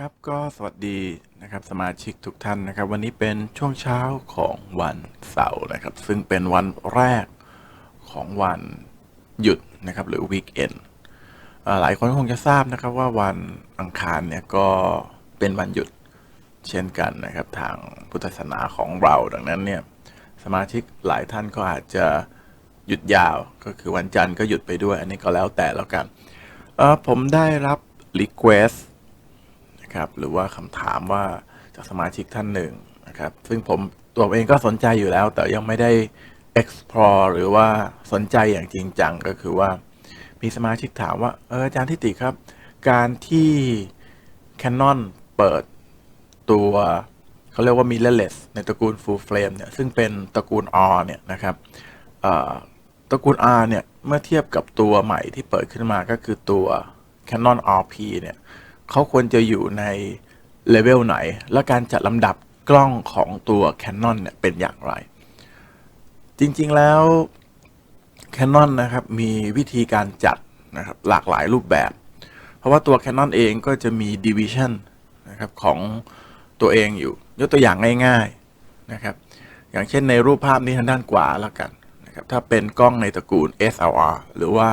ครับก็สวัสดีนะครับสมาชิกทุกท่านนะครับ วันนี้เป็นช่วงเช้าของวันเสาร์นะครับ ซึ่งเป็นวันแรกของวันหยุดนะครับหรือวีคเอนหลายคนคงจะทราบนะครับว่าวันอังคารเนี่ยก็เป็นวันหยุดเช่นกันนะครับ ทางพุทธศาสนาของเราดังนั้นเนี่ยสมาชิกหลายท่านก็อาจจะหยุดยาวก็คือวันจันทร์ก็หยุดไปด้วย อันนี้ก็แล้วแต่แล้วกันเออผมได้รับ request นะครับ หรือว่าคำถามว่าจากสมาชิกท่านหนึ่งนะครับ ซึ่งผมตัวเองก็สนใจอยู่แล้ว แต่ยังไม่ได้ explore หรือว่าสนใจอย่างจริงจังก็คือว่า มีสมาชิกถามว่าเอออาจารย์ทิติครับ การที่ Canon เปิดตัวเขาเรียกว่า mirrorless ในตระกูล full frame เนี่ย ซึ่งเป็นตระกูล R เนี่ยนะครับตระกูล R เนี่ย เมื่อเทียบกับตัวใหม่ที่เปิดขึ้นมาก็คือตัว Canon RP เนี่ย เขาควรจะอยู่ในเลเวลไหน และการจัดลำดับกล้องของตัว Canon เนี่ยเป็นอย่างไร จริงๆแล้ว Canon นะครับมีวิธีการจัดนะครับหลากหลายรูปแบบ เพราะว่าตัว Canon เองก็จะมี division นะครับของตัวเองอยู่ ยกตัวอย่างง่ายๆนะครับอย่างเช่นในรูปภาพนี้ทางด้านขวาแล้วกันนะครับถ้าเป็นกล้องในตระกูล SLR หรือว่า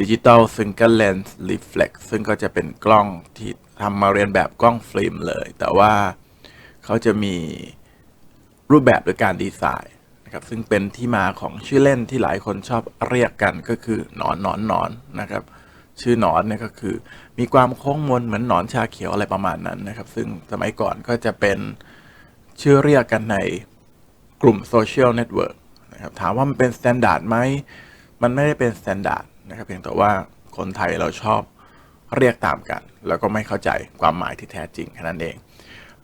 Digital Single Lens Reflex ซึ่งก็จะเป็นกล้องที่ทำมาเรียนแบบกล้องฟิล์มเลย แต่ว่าเขาจะมีรูปแบบหรือการดีไซน์นะครับซึ่งเป็นที่มาของชื่อเล่นที่หลายคนชอบเรียกกันก็คือหนอนหนอนหนอนนะครับ ชื่อหนอนเนี่ยก็คือ มีความโค้งมนเหมือนหนอนชาเขียวอะไรประมาณนั้นนะครับ ซึ่งสมัยก่อนก็จะเป็นชื่อเรียกกันในกลุ่มโซเชียลเน็ตเวิร์กนะครับถามว่ามันเป็นสแตนดาร์ดไหมมันไม่ได้เป็นสแตนดาร์ด นะครับ เพียงแต่ว่าคนไทยเราชอบเรียกตามกัน แล้วก็ไม่เข้าใจความหมายที่แท้จริงแค่นั้นเอง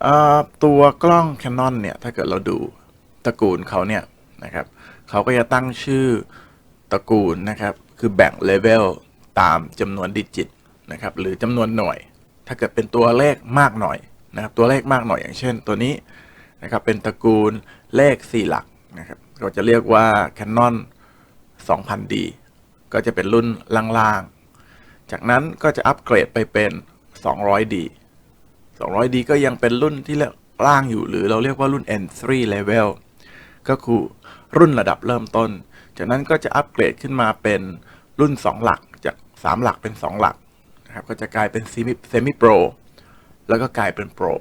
เออตัวกล้อง Canon เนี่ยถ้าเกิดเราดูตระกูลเขาเนี่ยนะครับเขาก็จะตั้งชื่อตระกูลนะครับ คือแบ่งเลเวลตามจำนวนดิจิตนะครับหรือจำนวนหน่วย ถ้าเกิดเป็นตัวเลขมากหน่อยนะครับตัวเลขมากหน่อยอย่างเช่น ตัวนี้นะครับเป็นตระกูลเลข 4 หลักนะครับก็จะเรียกว่า Canon 2000D ก็จะเป็นรุ่นล่างๆ จากนั้นก็จะอัปเกรดไปเป็น 200D 200D ก็ยังเป็นรุ่นที่ล่างอยู่หรือเราเรียกว่ารุ่น N3 level ก็คือรุ่นระดับเริ่มต้น จากนั้นก็จะอัปเกรดขึ้นมาเป็นรุ่น 2 หลักจาก 3 หลักเป็น 2 หลักนะครับก็จะกลายเป็น Semi Pro แล้วก็กลายเป็น Pro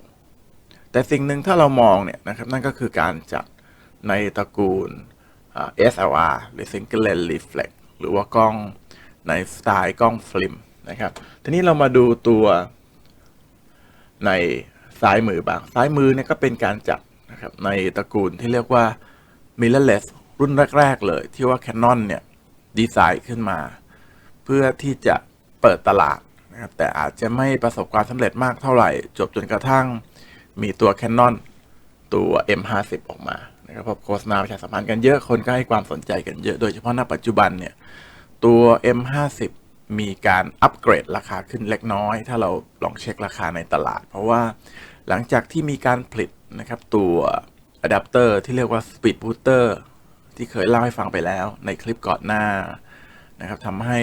แต่สิ่งหนึ่งถ้าเรามองเนี่ยนะครับนั่นก็คือการจัดในตระกูล SLR หรือ Single Lens Reflex หรือว่ากล้องในสไตล์กล้องฟิล์มนะครับ ทีนี้เรามาดูตัวในซ้ายมือบ้าง ซ้ายมือเนี่ยก็เป็นการจัดนะครับในตระกูลที่เรียกว่า mirrorless รุ่นแรก ๆ เลย ที่ว่า Canon เนี่ย ดีไซน์ขึ้นมา เพื่อที่จะเปิดตลาดนะครับแต่อาจจะไม่ประสบความสำเร็จมากเท่าไหร่ จบจนกระทั่งมีตัว Canon ตัว M50 ออกมานะครับเพราะโฆษณาประชาสัมพันธ์กันเยอะคนก็ให้ความสนใจกันเยอะ โดยเฉพาะณปัจจุบันเนี่ย ตัว M50 มีการอัปเกรดราคาขึ้นเล็กน้อย ถ้าเราลองเช็คราคาในตลาด เพราะว่าหลังจากที่มีการผลิตนะครับตัวอะแดปเตอร์ที่เรียกว่า Speed Booster ที่เคยเล่าให้ฟังไปแล้วในคลิปก่อนหน้านะครับทำให้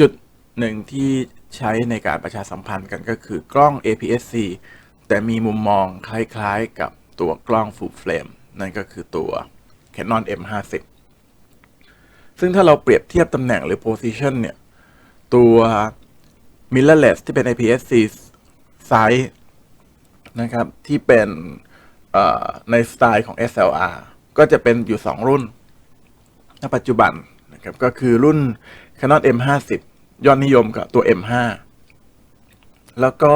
จุดหนึ่งที่ใช้ในการประชาสัมพันธ์กันก็คือกล้อง APS-C แต่มีมุมมองคล้ายๆกับตัวกล้อง Full Frame นั่นก็คือตัว Canon M50 ซึ่งถ้าเราเปรียบเทียบตำแหน่งหรือ position เนี่ย ตัว mirrorless ที่เป็น APS-C size นะครับ ที่เป็นในสไตล์ของ SLR ก็จะเป็นอยู่ 2 รุ่นณปัจจุบันนะครับ ก็คือรุ่น Canon M50 ยอดนิยมกับตัว M5 แล้วก็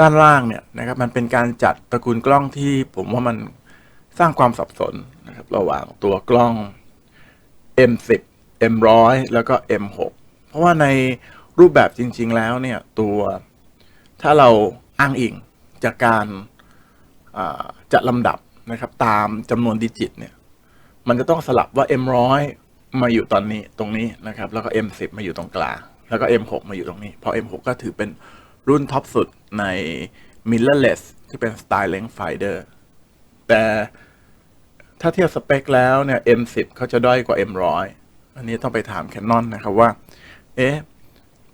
ด้านล่างเนี่ยนะครับ มันเป็นการจัดตระกูลกล้องที่ผมว่ามันสร้างความสับสนนะครับระหว่างตัวกล้อง M10 M100 แล้วก็ M6 เพราะว่าในรูปแบบจริง ๆ แล้วเนี่ยตัวถ้าเราอ้างอิงจากการจัดลำดับนะครับตามจำนวนดิจิตเนี่ยมันจะต้องสลับว่า M100 มาอยู่ตอนนี้ตรงนี้นะครับแล้วก็ M10 มาอยู่ตรงกลางแล้วก็ M6 มาอยู่ตรงนี้ เพราะ M6 ก็ถือเป็นรุ่นท็อปสุดใน mirrorless ที่เป็น style length finder แต่ ถ้าเทียบสเปคแล้วเนี่ย M10 เขาจะด้อยกว่า M100 อันนี้ต้องไปถาม Canon นะครับว่า เอ๊ะ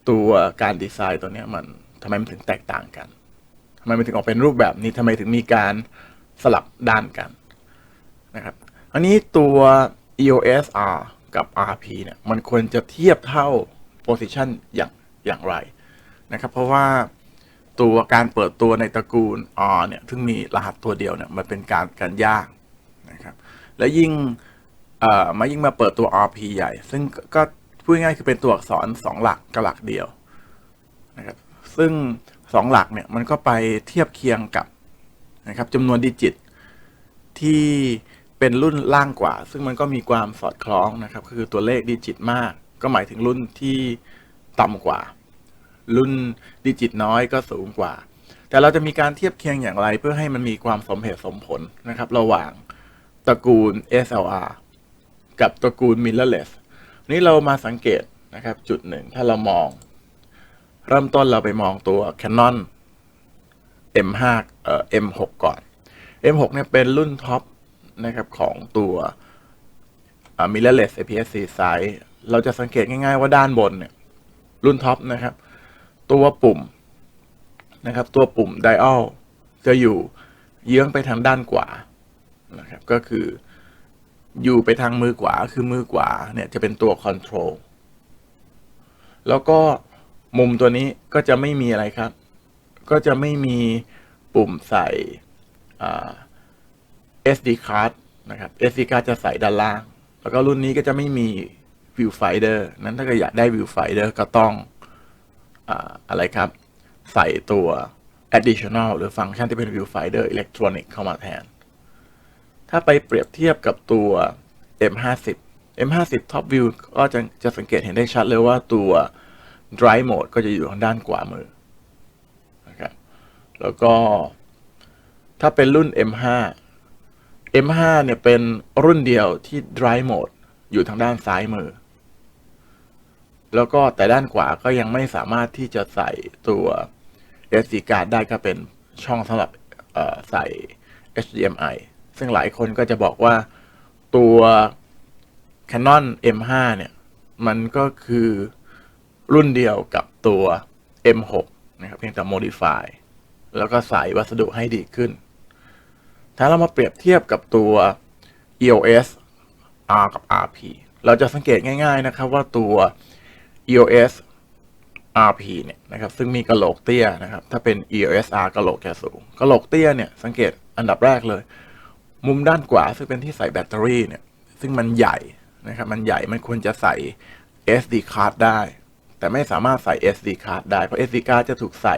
ตัวการดีไซน์ตัวเนี้ยมันทำไมมันถึงแตกต่างกันทำไมมันถึงออกเป็นรูปแบบนี้ทำไมถึงมีการสลับด้านกันนะครับอันนี้ตัว EOS R กับ RP เนี่ย มันควรจะเทียบเท่า position อย่างอย่างไรนะครับ เพราะว่าตัวการเปิดตัวในตระกูล R เนี่ย ซึ่งมีรหัสตัวเดียวเนี่ย มันเป็นการการยาก และยิ่งเอ่อมายิ่งมาเปิดตัว RP ใหญ่ ซึ่งก็พูดง่ายคือเป็นตัวอักษรสองหลักกับหลักเดียวนะครับซึ่งสองหลักเนี่ยมันก็ไปเทียบเคียงกับนะครับจำนวนดิจิตที่เป็นรุ่นล่างกว่า ซึ่งมันก็มีความสอดคล้องนะครับคือตัวเลขดิจิตมาก ก็หมายถึงรุ่นที่ต่ำกว่า รุ่นดิจิตน้อยก็สูงกว่า แต่เราจะมีการเทียบเคียงอย่างไรเพื่อให้มันมีความสมเหตุสมผลนะครับ ระหว่าง ตระกูล SLR กับตระกูล mirrorless นี่เรามาสังเกตนะครับจุดหนึ่งถ้าเรามอง เริ่มต้นเราไปมองตัว Canon M5 เอ่อ M6 ก่อน M6 เนี่ยเป็นรุ่นท็อปนะครับของตัว mirrorless APS-C size เราจะสังเกตง่ายๆว่าด้านบนเนี่ย รุ่นท็อปนะครับ ตัวปุ่มนะครับ ตัวปุ่ม dial จะอยู่เยื้องไปทางด้านขวา นะครับก็คืออยู่ไปทางมือขวาคือมือขวาเนี่ยจะเป็นตัว control แล้วก็มุมตัวนี้ก็จะไม่มีอะไรครับ ก็จะไม่มีปุ่มใส่ SD card นะครับ SD card จะใส่ด้านล่าง แล้วก็รุ่นนี้ก็จะไม่มี viewfinder นั้นถ้าเกิดอยากได้ viewfinder ก็ต้องออะไรครับ ใส่ตัว additional หรือฟังก์ชันที่เป็น viewfinder electronic เข้ามาแทน ถ้าไปเปรียบเทียบกับตัว M50 M50 Top View ก็จะจะสังเกตเห็นได้ชัดเลยว่าตัว Drive Mode ก็จะอยู่ทางด้านขวามือนะครับแล้วก็ถ้าเป็นรุ่น M5 M5 เนี่ยเป็นรุ่นเดียวที่ Drive Mode อยู่ทางด้านซ้ายมือ แล้วก็แต่ด้านขวาก็ยังไม่สามารถที่จะใส่ตัว SD card ได้ก็เป็นช่องสำหรับใส่ HDMI ซึ่งหลายคนก็จะบอกว่าตัว Canon M5 เนี่ย มันก็คือรุ่นเดียวกับตัว M6 นะครับเพียงแต่ modify แล้วก็ใส่วัสดุให้ดีขึ้น ถ้าเรามาเปรียบเทียบกับตัว EOS R กับ RP เราจะสังเกตง่าย ๆ นะครับว่าตัว EOS RP เนี่ยนะครับ ซึ่งมีกระโหลกเตี้ยนะครับ ถ้าเป็น EOS R กระโหลกจะสูงกระโหลกเตี้ยเนี่ย สังเกตอันดับแรกเลย มุมด้านขวาซึ่งเป็นที่ใส่แบตเตอรี่เนี่ย ซึ่งมันใหญ่นะครับ มันใหญ่มันควรจะใส่ SD card ได้ แต่ไม่สามารถใส่ SD card ได้ เพราะ SD card จะถูกใส่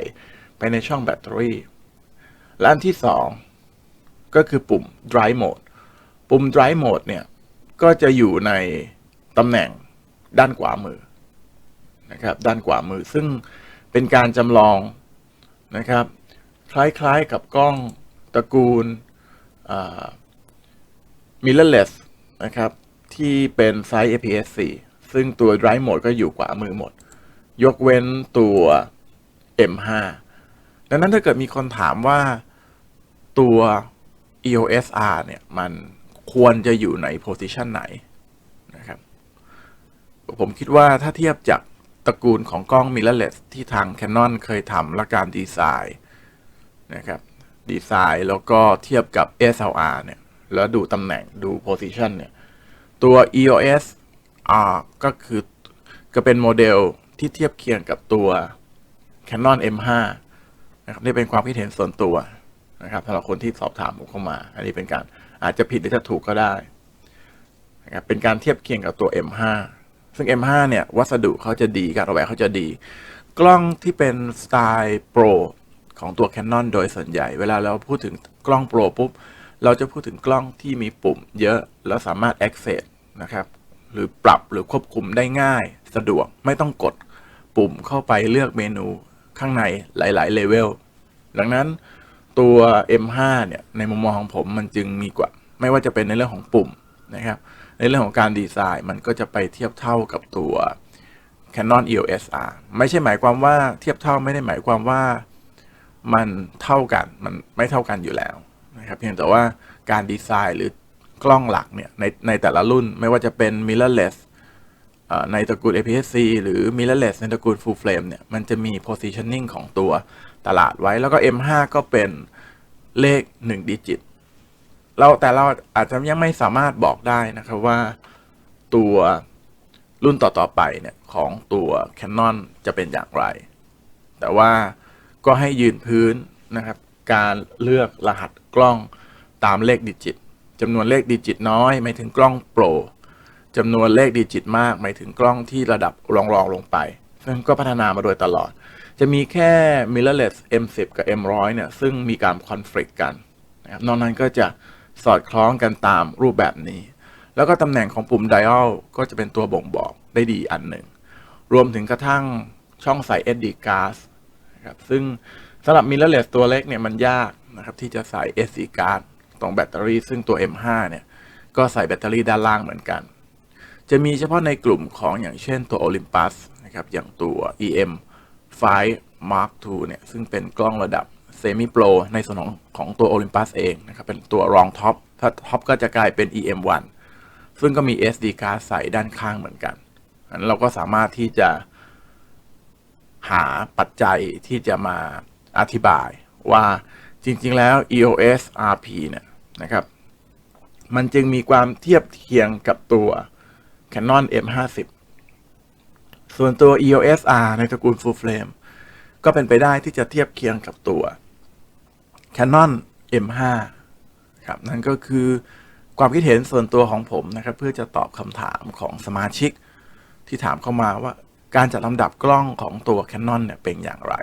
ไปในช่องแบตเตอรี่ และอันที่สองก็คือปุ่ม drive mode ปุ่ม drive mode เนี่ย ก็จะอยู่ในตำแหน่งด้านขวามือนะครับ ด้านขวามือ ซึ่งเป็นการจำลองนะครับ คล้ายๆกับกล้องตระกูล mirrorless นะครับ ที่เป็นไซส์ APS-C ซึ่งตัว drive mode ก็อยู่ขวามือหมด ยกเว้นตัว M5 ดังนั้นถ้าเกิดมีคนถามว่าตัว EOS R เนี่ย มันควรจะอยู่ใน position ไหนนะครับ ผมคิดว่าถ้าเทียบจากตระกูลของกล้อง mirrorless ที่ทาง Canon เคยทำและการดีไซน์นะครับ ดีไซน์แล้วก็เทียบกับ SLR เนี่ย แล้วดูตำแหน่งดู position เนี่ย ตัว EOS R ก็คือก็เป็นโมเดลที่เทียบเคียงกับตัว Canon M5 นะครับนี่เป็นความคิดเห็นส่วนตัวนะครับสำหรับคนที่สอบถามผมเข้ามา อันนี้เป็นการอาจจะผิดหรือจะถูกก็ได้นะครับเป็นการเทียบเคียงกับตัว M5 ซึ่ง M5 เนี่ย วัสดุเขาจะดีการออกแบบเขาจะดี กล้องที่เป็นสไตล์โปร ของตัว Canon โดยส่วนใหญ่ เวลาเราพูดถึงกล้องโปรปุ๊บ เราจะพูดถึงกล้องที่มีปุ่มเยอะ แล้วสามารถ access นะครับ หรือปรับหรือควบคุมได้ง่าย สะดวกไม่ต้องกดปุ่มเข้าไปเลือกเมนูข้างในหลายๆเลเวลดังนั้นตัว M5 เนี่ย ในมุมมองของผมมันจึงมีกว่า ไม่ว่าจะเป็นในเรื่องของปุ่มนะครับ ในเรื่องของการดีไซน์มันก็จะไปเทียบเท่ากับตัว Canon EOS R ไม่ใช่หมายความว่าเทียบเท่าไม่ได้หมายความว่า มันเท่ากันมันไม่เท่ากันอยู่แล้วนะครับเพียงแต่ว่าการดีไซน์หรือกล้องหลักเนี่ยในในแต่ละรุ่นไม่ว่าจะเป็น mirrorless เอ่อในตระกูล APS-C หรือ mirrorless ในตระกูล full frame เนี่ยมันจะมี positioning ของตัวตลาดไว้แล้วก็ M5 ก็เป็นเลข 1 ดิจิต เราแต่เราอาจจะยังไม่สามารถบอกได้นะครับว่าตัวรุ่นต่อ ๆ ไปเนี่ยของตัว Canon จะเป็นอย่างไร แต่ว่า ก็ให้ยืนพื้นนะครับ การเลือกรหัสกล้องตามเลขดิจิตจำนวนเลขดิจิตน้อยหมายถึงกล้องโปรจำนวนเลขดิจิตมากหมายถึงกล้องที่ระดับรองรองลงไป ซึ่งก็พัฒนามาโดยตลอด จะมีแค่ mirrorless M10 กับ M100 เนี่ยซึ่งมีการคอนฟ lict กันนะครับนอกนั้นก็จะสอดคล้องกันตามรูปแบบนี้ แล้วก็ตำแหน่งของปุ่ม dial ก็จะเป็นตัวบ่งบอกได้ดีอันหนึ่ง รวมถึงกระทั่งช่องใส่ SD card นะครับซึ่งสำหรับ mirrorless ตัวเล็กเนี่ยมันยากนะครับที่จะใส่ SD card ตรงแบตเตอรี่ ซึ่งตัว M5 เนี่ยก็ใส่แบตเตอรี่ด้านล่างเหมือนกัน จะมีเฉพาะในกลุ่มของอย่างเช่นตัว Olympus นะครับอย่างตัว EM 5 Mark II เนี่ยซึ่งเป็นกล้องระดับ Semi Pro ในส่วนของของตัว Olympus เองนะครับเป็นตัวรองท็อปถ้าท็อปก็จะกลายเป็น EM1 ซึ่งก็มี SD card ใส่ด้านข้างเหมือนกันอันนั้นเราก็สามารถที่จะ หาปัจจัยที่จะมาอธิบายว่าจริงๆแล้ว EOS RP เนี่ยนะครับ มันจึงมีความเทียบเคียงกับตัว Canon M50 ส่วนตัว EOS R ในตระกูล Full Frame ก็เป็นไปได้ที่จะเทียบเคียงกับตัว Canon M5 ครับนั่นก็คือความคิดเห็นส่วนตัวของผมนะครับ เพื่อจะตอบคำถามของสมาชิกที่ถามเข้ามาว่า การจัดลำดับกล้องของตัว Canon เนี่ยเป็นอย่างไร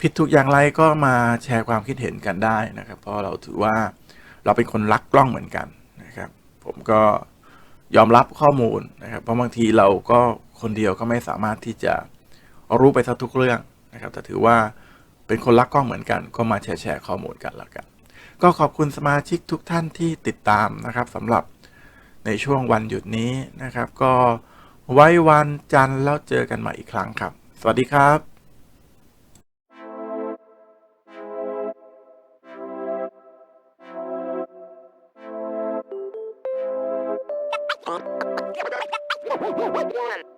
ผิดถูกอย่างไรก็มาแชร์ความคิดเห็นกันได้นะครับ เพราะเราถือว่าเราเป็นคนรักกล้องเหมือนกันนะครับ ผมก็ยอมรับข้อมูลนะครับ เพราะบางทีเราก็คนเดียวก็ไม่สามารถที่จะรู้ไปทุกเรื่องนะครับ แต่ถือว่าเป็นคนรักกล้องเหมือนกัน ก็มาแชร์แชร์ข้อมูลกันละกัน ก็ขอบคุณสมาชิกทุกท่านที่ติดตามนะครับสำหรับในช่วงวันหยุดนี้นะครับ ก็ ไว้วันจันทร์แล้วเจอกันใหม่อีกครั้งครับ สวัสดีครับ One.